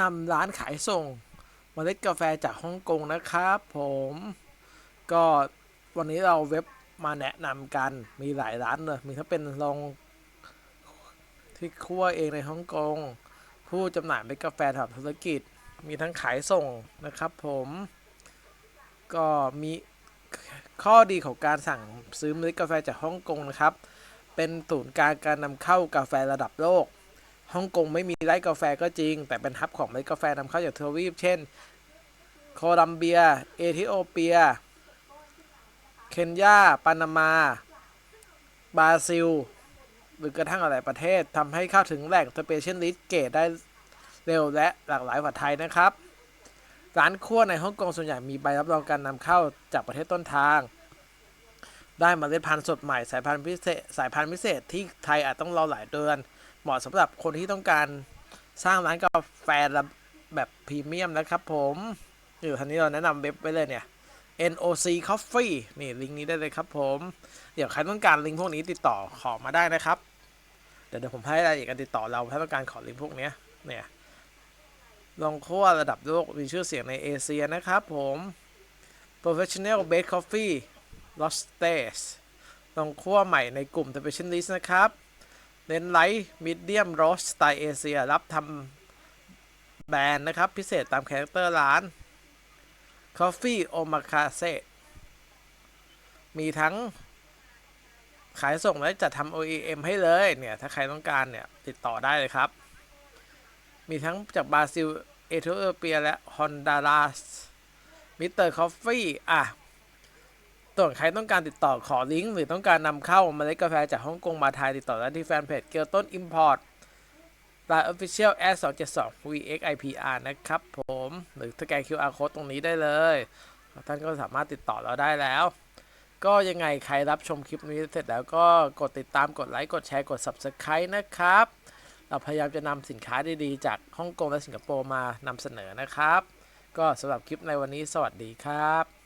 นำร้านขายส่งเมล็ดกาแฟจากฮ่องกงนะครับผมก็วันนี้เราเว็บมาแนะนำกันมีหลายร้านเลยมีทั้งเป็นลองที่คั่วเองในฮ่องกง ผู้จำหน่ายเมล็ดกาแฟทำธุรกิจ มีทั้งขายส่งนะครับผมก็มีข้อดีของการสั่งซื้อเมล็ดกาแฟจากฮ่องกงนะครับ เป็นศูนย์กลางการนำเข้ากาแฟระดับโลก ฮ่องกงไม่มีไร่กาแฟก็จริง แต่เป็นฮับของเมล็ดกาแฟนำเข้าจากทวีป เช่น โคลัมเบีย เอธิโอเปีย เคนยา ปานามา บราซิล หรือกระทั่งหลายประเทศทำให้เข้าถึงแหล่งสเปเชียลิสต์เกรดได้เร็วและหลากหลายกว่าไทยนะครับ ร้านคั่วในฮ่องกงส่วนใหญ่มีใบรับรองการนำเข้าจากประเทศต้นทาง ได้มเมล็ดพันธุ์สดใหม่สายพันธุ์พิเศษสายพันธุ์พิเศษที่ไทยอาจต้องรอหลายเดือน เหมาะสำหรับคนที่ต้องการสร้างร้านกาแฟระแบบพรีเมียมนะครับผมอยู่ทันนี้เราแนะนำเว็บไว้เลยเนี่ย NOC Coffee นี่ลิงก์นี้ได้เลยครับผม เดี๋ยวใครต้องการลิงก์พวกนี้ติดต่อขอมาได้นะครับ เดี๋ยวเดี๋ยวผมให้รายละเอียดการติดต่อเราถ้าต้องการขอลิงก์พวกนี้เนี่ยลองคั่วระดับโลกมีชื่อเสียงในเอเชียนะครับผม Professional Baked Coffee Roasters ลองคั่วใหม่ในกลุ่ม Specialist นะครับ เน้นไลท์มีเดียมโรสสไตล์เอเชียรับทำแบรนด์นะครับ พิเศษตามคาแรคเตอร์ร้าน Coffee Omakase มีทั้งขายส่งและจัดทำ OEM ให้เลยเนี่ย ถ้าใครต้องการเนี่ย ติดต่อได้เลยครับ มีทั้งจากบราซิล เอธิโอเปียและฮอนดารัสมิสเตอร์คอฟฟี่อะ ส่วนใครต้องการติดต่อขอลิงก์หรือต้องการนำเข้าเมล็ดกาแฟจากฮ่องกงมาไทยติดต่อได้ที่แฟนเพจเกียวต้นอิมพอร์ต Line Official s 2 7 2 VXIPR นะครับผม หรือสแกน QR Code ตรงนี้ได้เลย ท่านก็สามารถติดต่อเราได้แล้ว ก็ยังไงใครรับชมคลิปนี้เสร็จแล้วก็กดติดตามกดไลค์ กดแชร์กด Subscribe นะครับ เราพยายามจะนำสินค้าดีๆ จากฮ่องกงและสิงคโปร์มานำเสนอนะครับ ก็สำหรับคลิปในวันนี้สวัสดีครับ